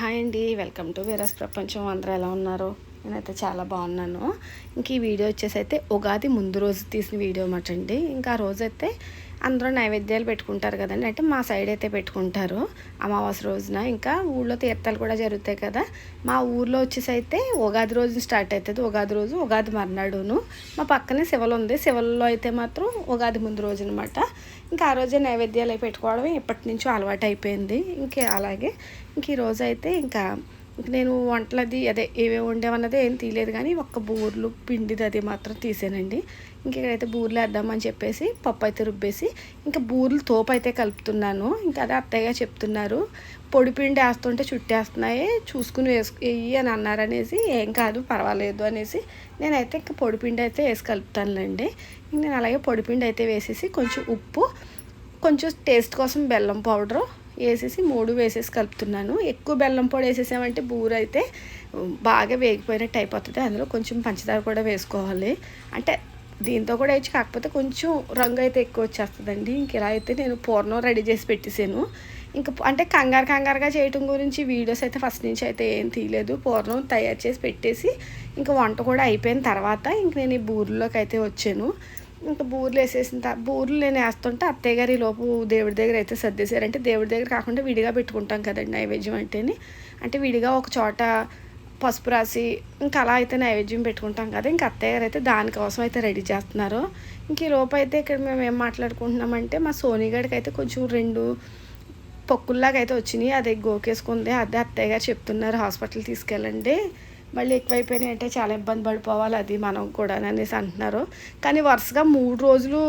Hi అండి. Welcome to వీరస్ ప్రపంచం. అందరూ ఎలా ఉన్నారు? నేనైతే చాలా బాగున్నాను. ఇంక ఈ వీడియో వచ్చేసి అయితే ఉగాది ముందు రోజు తీసిన వీడియో అన్నమాట అండి. ఇంకా ఆ రోజైతే అందరూ నైవేద్యాలు పెట్టుకుంటారు కదండి. అంటే మా సైడ్ అయితే పెట్టుకుంటారు అమావాస్య రోజున. ఇంకా ఊళ్ళో తీర్థాలు కూడా జరుగుతాయి కదా. మా ఊర్లో వచ్చేసి అయితే ఉగాది రోజు స్టార్ట్ అవుతుంది ఉగాది రోజు ఉగాది మర్నాడును. మా పక్కనే శివలు ఉంది. శివల్లో అయితే మాత్రం ఉగాది ముందు రోజు అనమాట ఇంకా ఆ రోజే నైవేద్యాలు పెట్టుకోవడం ఎప్పటి నుంచో అలవాటు అయిపోయింది. ఇంకే అలాగే ఇంక ఈ రోజు అయితే ఇంకా నేను వంటలది అదే ఏవే వండేవన్నది ఏం తీయలేదు కానీ ఒక్క బూర్లు పిండిది అది మాత్రం తీసానండి. ఇంకెక్కడైతే బూర్లు వేద్దామని చెప్పేసి పప్పు అయితే రుబ్బేసి ఇంకా బూర్లు తోపు అయితే కలుపుతున్నాను. ఇంకా అదే అత్తయ్య చెప్తున్నారు పొడి పిండి వేస్తుంటే చుట్టేస్తున్నాయి చూసుకుని వేసు వేయి అని అన్నారు అనేసి ఏం కాదు పర్వాలేదు అనేసి నేనైతే ఇంకా పొడి పిండి అయితే వేసి కలుపుతానులేండి. ఇంక నేను అలాగే పొడి పిండి అయితే వేసేసి కొంచెం ఉప్పు కొంచెం టేస్ట్ కోసం బెల్లం పౌడరు వేసేసి మూడు వేసేసి కలుపుతున్నాను. ఎక్కువ బెల్లం పొడి వేసేసామంటే బూర అయితే బాగా వేగిపోయినట్టు అయిపోతుంది. అందులో కొంచెం పంచదార కూడా వేసుకోవాలి. అంటే దీంతో కూడా వేయచ్చు కాకపోతే కొంచెం రంగు అయితే ఎక్కువ వచ్చేస్తుందండి. ఇంక ఇలా అయితే నేను పూర్ణం రెడీ చేసి పెట్టేసాను. ఇంకా అంటే కంగారు కంగారుగా చేయటం గురించి వీడియోస్ అయితే ఫస్ట్ నుంచి అయితే ఏం తీయలేదు. పూర్ణం తయారు చేసి పెట్టేసి ఇంకా వంట కూడా అయిపోయిన తర్వాత ఇంక నేను ఈ బూరెలోకి అయితే వచ్చాను. ఇంకా బూర్లు వేసేసిన బూర్లు నేను వేస్తుంటే అత్తయ్య గారి లోపు దేవుడి దగ్గర అయితే సర్దేశారంటే దేవుడి దగ్గర కాకుండా విడిగా పెట్టుకుంటాం కదండి నైవేద్యం అంటేని. అంటే విడిగా ఒక చోట పసుపు రాసి ఇంకా అలా అయితే నైవేద్యం పెట్టుకుంటాం కదా ఇంకా అత్తయ్య గారు అయితే దానికోసం అయితే రెడీ చేస్తున్నారు. ఇంక ఈ లోపు అయితే ఇక్కడ మేము ఏం మాట్లాడుకుంటున్నామంటే మా సోనిగాడికి అయితే కొంచెం రెండు పొక్కుల్లాగా అయితే వచ్చినాయి. అదే గోకేసుకుంది. అదే అత్తయ్య గారు చెప్తున్నారు హాస్పిటల్ తీసుకెళ్ళండి. మళ్ళీ ఎక్కువైపోయినాయి అంటే చాలా ఇబ్బంది పడిపోవాలి అది మనం కూడా అనేసి అంటున్నారు. కానీ వరుసగా మూడు రోజులు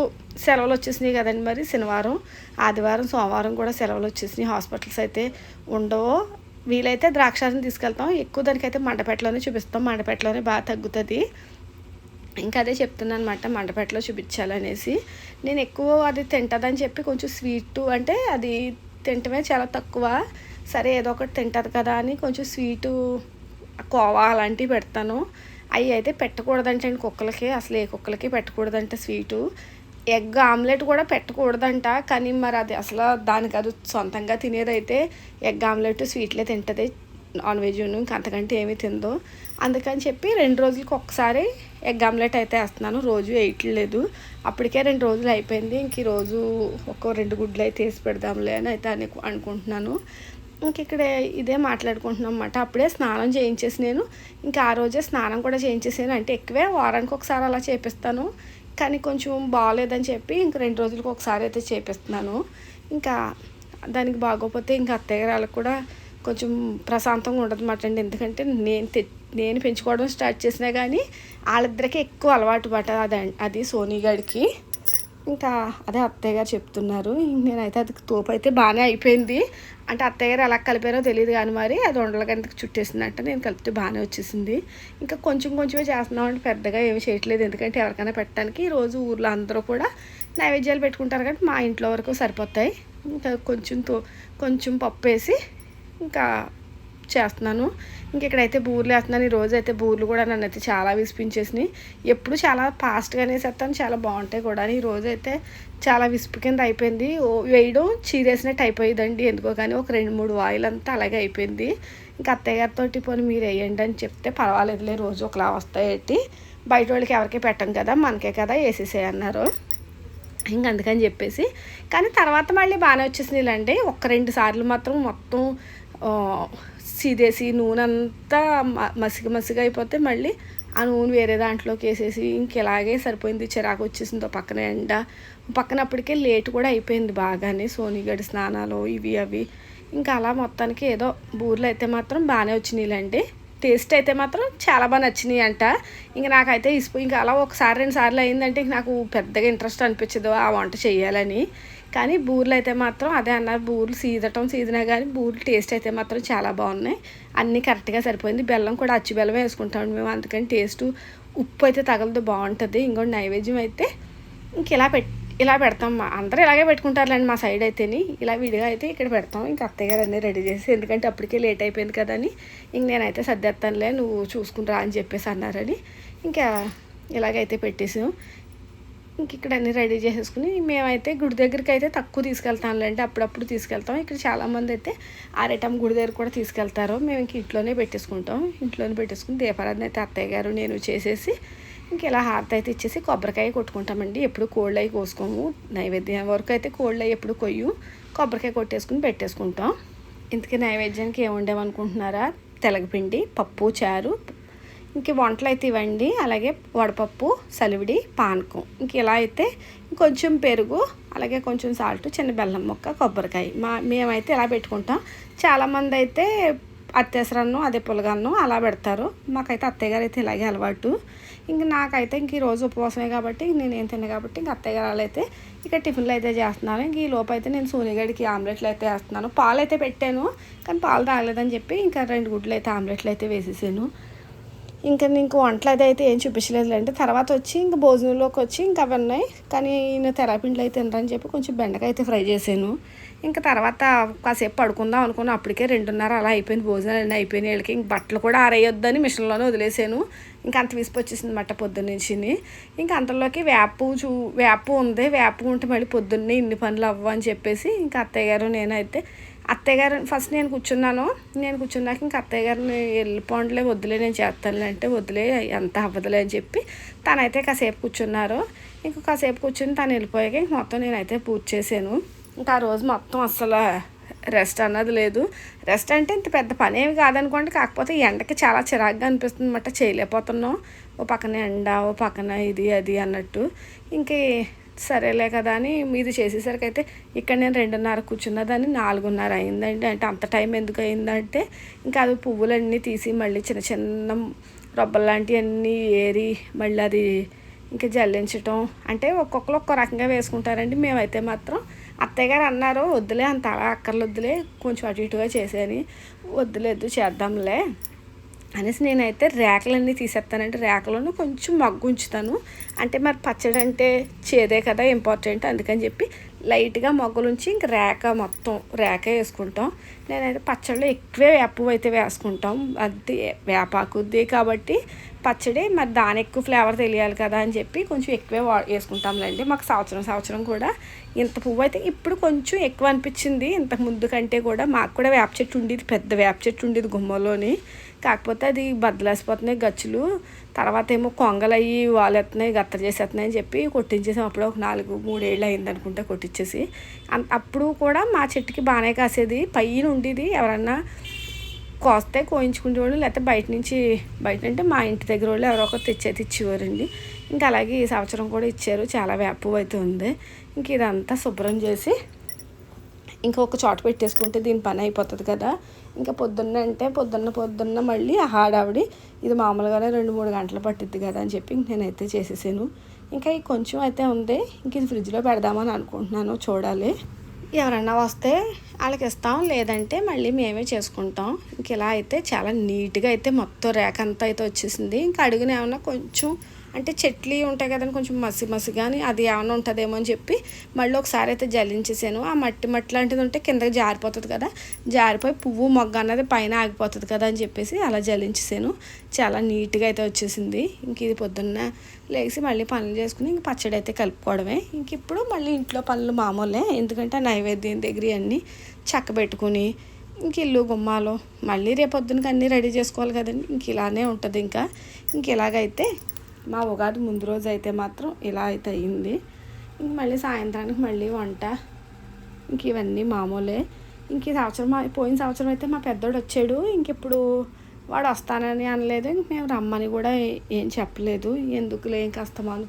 సెలవులు వచ్చేసినాయి కదండి మరి శనివారం ఆదివారం సోమవారం కూడా సెలవులు వచ్చేసినాయి. హాస్పిటల్స్ అయితే ఉండవు. వీలైతే ద్రాక్షారం తీసుకెళ్తాం. ఎక్కువ దానికైతే మండపేటలోనే చూపిస్తాం. మండపేటలోనే బాగా తగ్గుతుంది. ఇంకా అదే చెప్తున్నాను అనమాట మండపేటలో చూపించాలనేసి. నేను ఎక్కువ అది తింటుందని చెప్పి కొంచెం స్వీట్ అంటే అది తింటమే చాలా తక్కువ. సరే ఏదో ఒకటి తింటుంది కదా అని కొంచెం స్వీటు కోవా అలాంటివి పెడతాను. అవి అయితే పెట్టకూడదంటండి కుక్కలకి అసలు ఏ కుక్కలకి పెట్టకూడదంట స్వీటు. ఎగ్ ఆమ్లెట్ కూడా పెట్టకూడదంట కానీ మరి అది అసలు దానికి అది సొంతంగా తినేదైతే ఎగ్ ఆమ్లెట్ స్వీట్లే తింటుంది. నాన్ వెజ్ ఇంకా అంతకంటే ఏమీ తిందో. అందుకని చెప్పి రెండు రోజులకి ఒకసారి ఎగ్ ఆమ్లెట్ అయితే వేస్తున్నాను. రోజు వేయట్లేదు అప్పటికే రెండు రోజులు అయిపోయింది. ఇంక ఈరోజు ఒక రెండు గుడ్లు అయితే వేసి పెడదాంలే అని అయితే అని అనుకుంటున్నాను. ఇక్కడ ఇదే మాట్లాడుకుంటున్నాం అన్నమాట. అప్పుడే స్నానం చేయించేసి నేను ఇంకా ఆ రోజే స్నానం కూడా చేయించేసాను అంటే ఎక్కువే వారానికి ఒకసారి అలా చేపిస్తాను. కానీ కొంచెం బాగాలేదని చెప్పి ఇంక రెండు రోజులకు ఒకసారి అయితే చేపిస్తున్నాను. ఇంకా దానికి బాగోపోతే ఇంకా అత్తయ్య వాళ్ళకి కూడా కొంచెం ప్రశాంతంగా ఉండదు మాట అండి. ఎందుకంటే నేను తె నేను పెంచుకోవడం స్టార్ట్ చేసినా కానీ వాళ్ళిద్దరికీ ఎక్కువ అలవాటు పట్ట అది అది సోనీగడికి ఇంకా అదే అత్తయ్య గారు చెప్తున్నారు. నేనైతే అది తోపు అయితే బాగానే అయిపోయింది. అంటే అత్తయ్య గారు ఎలా కలిపారో తెలియదు కానీ మరి అది ఉండల చుట్టేసిందంట. నేను కలిపితే బాగానే వచ్చేసింది. ఇంకా కొంచెం కొంచెమే చేస్తున్నాం అంటే పెద్దగా ఏమి చేయట్లేదు. ఎందుకంటే ఎవరికైనా పెట్టడానికి రోజు ఊర్లో అందరూ కూడా నైవేద్యాలు పెట్టుకుంటారు కాబట్టి మా ఇంట్లో వరకు సరిపోతాయి. ఇంకా కొంచెం తో కొంచెం పప్పు వేసి ఇంకా చేస్తున్నాను. ఇంక ఇక్కడైతే బూర్లు వేస్తున్నాను ఈ రోజు అయితే బూర్లు కూడా నన్ను అయితే చాలా విసిపించేసినాయి. ఎప్పుడు చాలా ఫాస్ట్గానే వేసేస్తాను చాలా బాగుంటాయి కూడా. ఈ రోజు అయితే చాలా విసుపు కింద అయిపోయింది. వేయడం చీరేసినట్టు అయిపోయిందండి ఎందుకో కానీ ఒక రెండు మూడు వాయిల్ అంతా అలాగే అయిపోయింది. ఇంకా అత్తయ్య గారితో పోనీ మీరు వేయండి అని చెప్తే పర్వాలేదులే రోజు ఒకలా వస్తాయి బయట వాళ్ళకి ఎవరికి పెట్టం కదా మనకే కదా వేసేసేయన్నారు ఇంక అందుకని చెప్పేసి. కానీ తర్వాత మళ్ళీ బాగానే వచ్చేసినాయిలండి. ఒక్క రెండు సార్లు మాత్రం మొత్తం సీదేసి నూనె అంతా మసిగ మసిగ అయిపోతే మళ్ళీ ఆ నూనె వేరే దాంట్లోకి వేసేసి ఇంక ఇలాగే సరిపోయింది. చిరాకు వచ్చేసింది. పక్కన ఎండ. పక్కన అప్పటికే లేట్ కూడా అయిపోయింది బాగానే. సోనిగడి స్నానాలు ఇవి అవి. ఇంకా అలా మొత్తానికి ఏదో బూర్లు అయితే మాత్రం బాగానే వచ్చినాయిలండి. టేస్ట్ అయితే మాత్రం చాలా బాగా నచ్చినాయి అంట ఇంకా నాకైతే ఇసుపు ఇంకా అలా ఒకసారి రెండు సార్లు అయిందంటే ఇంక నాకు పెద్దగా ఇంట్రెస్ట్ అనిపించదు ఆ వంట చేయాలని. కానీ బూర్లు అయితే మాత్రం అదే అన్నారు. బూర్లు సీదటం సీదినా కానీ బూర్లు టేస్ట్ అయితే మాత్రం చాలా బాగున్నాయి. అన్నీ కరెక్ట్గా సరిపోయింది. బెల్లం కూడా అచ్చి బెల్లం వేసుకుంటాం మేము. అందుకని టేస్ట్ ఉప్పు అయితే తగలదు బాగుంటుంది. ఇంకోటి నైవేద్యం అయితే ఇంక ఇలా పెట్ ఇలా పెడతాం. మా అందరూ ఇలాగే పెట్టుకుంటారులేండి మా సైడ్ అయితేని. ఇలా విడిగా అయితే ఇక్కడ పెడతాం. ఇంకా అత్తయ్య గారు అన్నీ రెడీ చేసి ఎందుకంటే అప్పటికే లేట్ అయిపోయింది కదా అని ఇంక నేనైతే సర్దేస్తానులే నువ్వు చూసుకుంటా అని చెప్పేసి అన్నారని. ఇంకా ఇలాగైతే పెట్టేసాం. ఇంక ఇక్కడ అన్నీ రెడీ చేసేసుకుని మేమైతే గుడి దగ్గరికి అయితే తక్కువ తీసుకెళ్తాంలేండి అప్పుడప్పుడు తీసుకెళ్తాం. ఇక్కడ చాలామంది అయితే ఆరేటం గుడి దగ్గర కూడా తీసుకెళ్తారు. మేము ఇంక ఇంట్లోనే పెట్టేసుకుంటాం. ఇంట్లోనే పెట్టేసుకుని దీపారాధన అయితే అత్తయ్య గారు నేను చేసేసి ఇంక ఇలా అయితే ఇచ్చేసి కొబ్బరికాయ కొట్టుకుంటామండి. ఎప్పుడు కోళ్ళు అవి కోసుకోము. నైవేద్యం వరకు అయితే కోళ్ళు అవి ఎప్పుడు కొయ్యు. కొబ్బరికాయ కొట్టేసుకుని పెట్టేసుకుంటాం. ఇంతకీ నైవేద్యానికి ఏముండేమనుకుంటున్నారా తెలగపిండి పప్పు చారు ఇంక వంటలు అయితే ఇవ్వండి. అలాగే వడపప్పు సలివిడి పానకం. ఇంక ఇలా అయితే కొంచెం పెరుగు అలాగే కొంచెం సాల్ట్ చిన్న బెల్లం మొక్క కొబ్బరికాయ. మా మేమైతే ఇలా పెట్టుకుంటాం. చాలామంది అయితే అత్యవసరాన్ని అదే పులగన్నం అలా పెడతారు. మాకైతే అత్తయ్య గారు అయితే ఇలాగే అలవాటు. ఇంక నాకైతే ఇంక ఈరోజు ఉపవాసమే కాబట్టి నేను ఏం తిన్నా కాబట్టి ఇంక అత్తయ్య గారు అయితే ఇక టిఫిన్లు అయితే చేస్తున్నాను. ఇంక ఈ లోపు అయితే నేను సూనిగడికి ఆమ్లెట్లు అయితే వేస్తున్నాను. పాలు అయితే పెట్టాను కానీ పాలు తాగలేదని చెప్పి ఇంకా రెండు గుడ్లు అయితే ఆమ్లెట్లు అయితే వేసేసాను. ఇంకా నీకు వంటలు అది అయితే ఏం చూపించలేదు అంటే తర్వాత వచ్చి ఇంకా భోజనంలోకి వచ్చి ఇంకా అవన్నీ కానీ ఈయన తెరాపిండ్లు అయితే తినరని చెప్పి కొంచెం బెండకాయ అయితే ఫ్రై చేశాను. ఇంకా తర్వాత కాసేపు పడుకుందాం అనుకున్నా అప్పటికే రెండున్నర అలా అయిపోయింది. భోజనాలు అన్నీ అయిపోయినాయి. వీళ్ళకి ఇంక బట్టలు కూడా ఆరేయొద్దని మిషన్లోనే వదిలేసాను ఇంకా అంత విసిపొచ్చేసింది మట్ట పొద్దున్న నుంచి. ఇంకా అంతలోకి వేపు చూ వేపు ఉంది. వేపు ఉంటే మళ్ళీ పొద్దున్నే ఇన్ని పనులు అవ్వని చెప్పేసి ఇంకా అత్తయ్య గారు నేనైతే అత్తయ్య గారు ఫస్ట్ నేను కూర్చున్నాను. నేను కూర్చున్నాక ఇంకా అత్తయ్య గారిని వెళ్ళిపోండిలే వద్దులే నేను చేస్తానులే అంటే వద్దులే ఎంత అవ్వదులే అని చెప్పి తనైతే కాసేపు కూర్చున్నారు. ఇంకా కాసేపు కూర్చుని తను వెళ్ళిపోయాక ఇంక మొత్తం నేనైతే పూజ చేశాను. ఇంకా ఆ రోజు మొత్తం అసలు రెస్ట్ అన్నది లేదు. రెస్ట్ అంటే ఇంత పెద్ద పని ఏమి కాదనుకోండి కాకపోతే ఎండకి చాలా చిరాగ్గా అనిపిస్తుంది అనమాట చేయలేకపోతున్నాం. ఓ పక్కన ఎండ ఓ పక్కన ఇది అది అన్నట్టు. ఇంకే సరేలే కదా అని మీది చేసేసరికి అయితే ఇక్కడ నేను రెండున్నర కూర్చున్నదాన్ని నాలుగున్నర అయిందండి. అంటే అంత టైం ఎందుకు అయిందంటే ఇంకా అది పువ్వులన్నీ తీసి మళ్ళీ చిన్న చిన్న రొబ్బలు లాంటివన్నీ ఏరి మళ్ళీ అది ఇంకా జల్లించటం. అంటే ఒక్కొక్కరు ఒక్కో రకంగా వేసుకుంటారండి. మేమైతే మాత్రం అత్తయ్య గారు అన్నారు వద్దులే అంత అలా అక్కర్లొద్దులే కొంచెం అటు ఇటుగా చేసేని వద్దులేదు చేద్దాంలే. అనేసి నేనైతే రేకలన్నీ తీసేస్తానంటే రేకలను కొంచెం మగ్గు ఉంచుతాను. అంటే మరి పచ్చడి అంటే చేదే కదా ఇంపార్టెంట్ అందుకని చెప్పి లైట్గా మొగ్గలుంచి ఇంక రేక మొత్తం రేక వేసుకుంటాం. నేనైతే పచ్చడిలో ఎక్కువే వేపు అయితే వేసుకుంటాం. అది వేపాకుద్ది కాబట్టి పచ్చడి మరి దాని ఎక్కువ ఫ్లేవర్ తెలియాలి కదా అని చెప్పి కొంచెం ఎక్కువే వా వేసుకుంటాంలేండి. మాకు సంవత్సరం సంవత్సరం కూడా ఇంత పువ్వు అయితే ఇప్పుడు కొంచెం ఎక్కువ అనిపించింది. ఇంతకు ముందు కంటే కూడా మాకు కూడా వేప చెట్టు ఉండేది పెద్ద వేప చెట్టు ఉండేది గుమ్మలోని. కాకపోతే అది బద్దలేసిపోతున్నాయి గచ్చులు. తర్వాత ఏమో కొంగలు అయ్యి వాలెత్తున్నాయి గత్త చేసేస్తున్నాయి అని చెప్పి కొట్టించేసాం. అప్పుడు ఒక నాలుగు మూడేళ్ళు అయింది అనుకుంటే కొట్టించేసి అప్పుడు కూడా మా చెట్టుకి బాగానే కాసేది. పైన ఉండేది ఎవరన్నా కోస్తే కోయించుకునేవాళ్ళు లేకపోతే బయట నుంచి బయట అంటే మా ఇంటి దగ్గర వాళ్ళు ఎవరో ఒకరు తెచ్చేది ఇచ్చేవారండి ఇంకా అలాగే ఈ సంవత్సరం కూడా ఇచ్చారు. చాలా వేపు అయితే ఉంది. ఇంక ఇదంతా శుభ్రం చేసి ఇంకొక చోట పెట్టేసుకుంటే దీని పని అయిపోతుంది కదా. ఇంకా పొద్దున్న అంటే పొద్దున్న పొద్దున్న మళ్ళీ హాడావిడి. ఇది మామూలుగానే రెండు మూడు గంటలు పట్టిద్ది కదా అని చెప్పి నేనైతే చేసేసాను. ఇంకా ఈ కొంచెం అయితే ఉంది. ఇంక ఇది ఫ్రిడ్జ్లో పెడదామని అనుకుంటున్నాను చూడాలి. ఎవరన్నా వస్తే వాళ్ళకి ఇస్తాం లేదంటే మళ్ళీ మేమే చేసుకుంటాం. ఇంక ఇలా అయితే చాలా నీట్గా అయితే మొత్తం రేఖ అంతా అయితే వచ్చేసింది. ఇంకా అడుగున ఏమన్నా కొంచెం అంటే చెట్లు ఉంటాయి కదండి కొంచెం మసి మసి కానీ అది ఏమైనా ఉంటుందేమో అని చెప్పి మళ్ళీ ఒకసారి అయితే జల్లించేసాను. ఆ మట్టి మట్టి లాంటిది ఉంటే కిందకి జారిపోతుంది కదా జారిపోయి పువ్వు మొగ్గ అన్నది పైన ఆగిపోతుంది కదా అని చెప్పేసి అలా జలించేసాను చాలా నీట్గా అయితే వచ్చేసింది. ఇంక ఇది పొద్దున్న లేచి మళ్ళీ పనులు చేసుకుని ఇంక పచ్చడి అయితే కలుపుకోవడమే. ఇంక ఇప్పుడు మళ్ళీ ఇంట్లో పనులు మామూలే ఎందుకంటే నైవేద్యం దగ్గర అన్నీ చక్క పెట్టుకుని ఇంక ఇల్లు గుమ్మాలు మళ్ళీ రేపొద్దునకి అన్నీ రెడీ చేసుకోవాలి కదండి ఇంక ఇలానే ఉంటుంది ఇంకా. ఇంక ఇలాగైతే మా ఉగాది ముందు రోజు అయితే మాత్రం ఇలా అయితే అయింది ఇంక మళ్ళీ సాయంత్రానికి మళ్ళీ వంట. ఇంక ఇవన్నీ మామూలే. ఇంక ఈ సంవత్సరం పోయిన సంవత్సరం అయితే మా పెద్దోడు వచ్చాడు. ఇంక ఇప్పుడు వాడు వస్తానని అనలేదు. ఇంక మేము రమ్మని కూడా ఏం చెప్పలేదు. ఎందుకు లేం అస్తమాను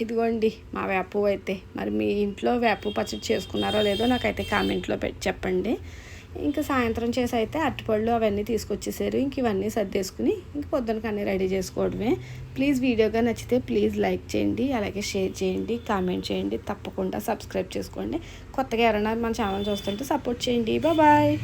ఇదిగోండి మా వేపు అయితే. మరి మీ ఇంట్లో వేపు పచ్చడి చేసుకున్నారో లేదో నాకైతే కామెంట్లో పెట్టి చెప్పండి. ఇంకా సాయంత్రం చేసి అయితే అరటిపళ్ళు అవన్నీ తీసుకొచ్చేసారు. ఇంక ఇవన్నీ సర్దేసుకుని ఇంక పొద్దునకి అన్నీ రెడీ చేసుకోవడమే. ప్లీజ్ వీడియోగా నచ్చితే ప్లీజ్ లైక్ చేయండి అలాగే షేర్ చేయండి కామెంట్ చేయండి తప్పకుండా సబ్స్క్రైబ్ చేసుకోండి. కొత్తగా ఎవరైనా మన ఛానల్ చూస్తుంటే సపోర్ట్ చేయండి. బాయ్.